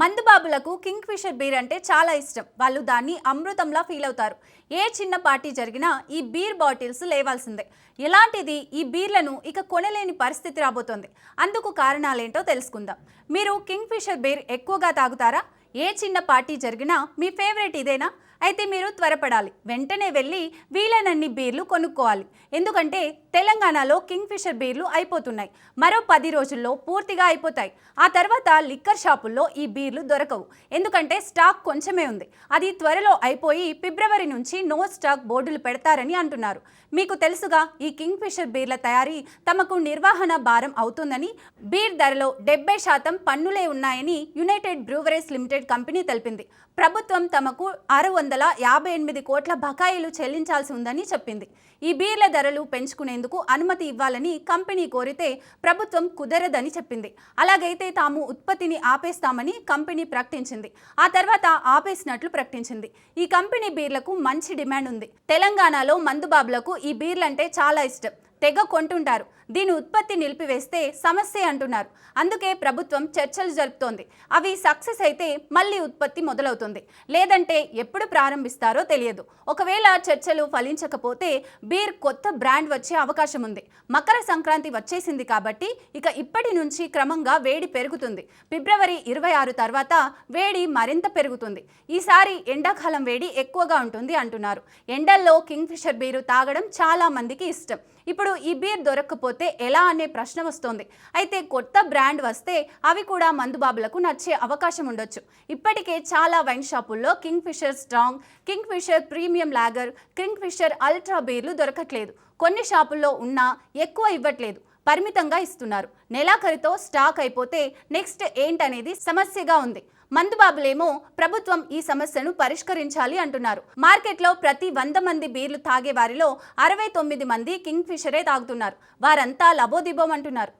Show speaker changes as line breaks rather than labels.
మందుబాబులకు king fissure beer అంటే చాలా ఇష్టం. వాళ్ళు దాన్ని అమృతంలా ఫీల్ అవుతారు. ఏ చిన్న పార్టీ జరిగినా ఈ బీర్ బాటిల్స్ లేవాల్సిందే. ఇలాంటిది ఈ బీర్లను ఇక కొనలేని పరిస్థితి రాబోతోంది. అందుకు కారణాలేంటో తెలుసుకుందాం. మీరు కింగ్ ఫిషర్ బీర్ ఎక్కువగా తాగుతారా? ఏ చిన్న పార్టీ జరిగినా మీ ఫేవరెట్ ఇదేనా? అయితే మీరు త్వరపడాలి. వెంటనే వెళ్ళి వీలైనన్ని బీర్లు కొనుక్కోవాలి. ఎందుకంటే తెలంగాణలో కింగ్ ఫిషర్ బీర్లు అయిపోతున్నాయి. మరో పది రోజుల్లో పూర్తిగా అయిపోతాయి. ఆ తర్వాత లిక్కర్ షాపుల్లో ఈ బీర్లు దొరకవు. ఎందుకంటే స్టాక్ కొంచెమే ఉంది. అది త్వరలో అయిపోయి ఫిబ్రవరి నుంచి నో స్టాక్ బోర్డులు పెడతారని అంటున్నారు. మీకు తెలుసుగా ఈ కింగ్ ఫిషర్ బీర్ల తయారీ తమకు నిర్వహణ భారం అవుతుందని బీర్ ధరలో డెబ్బై శాతం పన్నులే ఉన్నాయని యునైటెడ్ బ్రూవరేజ్ లిమిటెడ్ కంపెనీ తెలిపింది. ప్రభుత్వం తమకు ఆరు వందల యాభై ఎనిమిది కోట్ల బకాయిలు చెల్లించాల్సి ఉందని చెప్పింది. ఈ బీర్ల ధరలు పెంచుకునేందుకు అనుమతి ఇవ్వాలని కంపెనీ కోరితే ప్రభుత్వం కుదరదని చెప్పింది. అలాగైతే తాము ఉత్పత్తిని ఆపేస్తామని కంపెనీ ప్రకటించింది. ఆ తర్వాత ఆపేసినట్లు ప్రకటించింది. ఈ కంపెనీ బీర్లకు మంచి డిమాండ్ ఉంది. తెలంగాణలో మందుబాబులకు ఈ బీర్లంటే చాలా ఇష్టం. తెగ కొంటుంటారు. దీని ఉత్పత్తి నిలిపివేస్తే సమస్య అంటున్నారు. అందుకే ప్రభుత్వం చర్చలు జరుపుతోంది. అవి సక్సెస్ అయితే మళ్ళీ ఉత్పత్తి మొదలవుతుంది. లేదంటే ఎప్పుడు ప్రారంభిస్తారో తెలియదు. ఒకవేళ చర్చలు ఫలించకపోతే బీర్ కొత్త బ్రాండ్ వచ్చే అవకాశం ఉంది. మకర సంక్రాంతి వచ్చేసింది కాబట్టి ఇక ఇప్పటి నుంచి క్రమంగా వేడి పెరుగుతుంది. ఫిబ్రవరి ఇరవై ఆరు తర్వాత వేడి మరింత పెరుగుతుంది. ఈసారి ఎండాకాలం వేడి ఎక్కువగా ఉంటుంది అంటున్నారు. ఎండల్లో కింగ్ ఫిషర్ బీరు తాగడం చాలా మందికి ఇష్టం. ఇప్పుడు ఈ బీర్ దొరక్కపోతే ఎలా అనే ప్రశ్న వస్తోంది. అయితే కొత్త బ్రాండ్ వస్తే అవి కూడా మందుబాబులకు నచ్చే అవకాశం ఉండొచ్చు. ఇప్పటికే చాలా వైన్ షాపుల్లో Kingfisher strong Kingfisher premium lager Kingfisher ultra బీర్లు దొరకట్లేదు. కొన్ని షాపుల్లో ఉన్నా ఎక్కువ ఇవ్వట్లేదు. పరిమితంగా ఇస్తున్నారు. నెలాఖరుతో స్టాక్ అయిపోతే నెక్స్ట్ ఏంటనేది సమస్యగా ఉంది. మందుబాబులేమో ప్రభుత్వం ఈ సమస్యను పరిష్కరించాలి అంటున్నారు. మార్కెట్లో ప్రతి వంద మంది బీర్లు తాగే వారిలో అరవై తొమ్మిది మంది కింగ్ ఫిషరే తాగుతున్నారు. వారంతా లబోదిబోం అంటున్నారు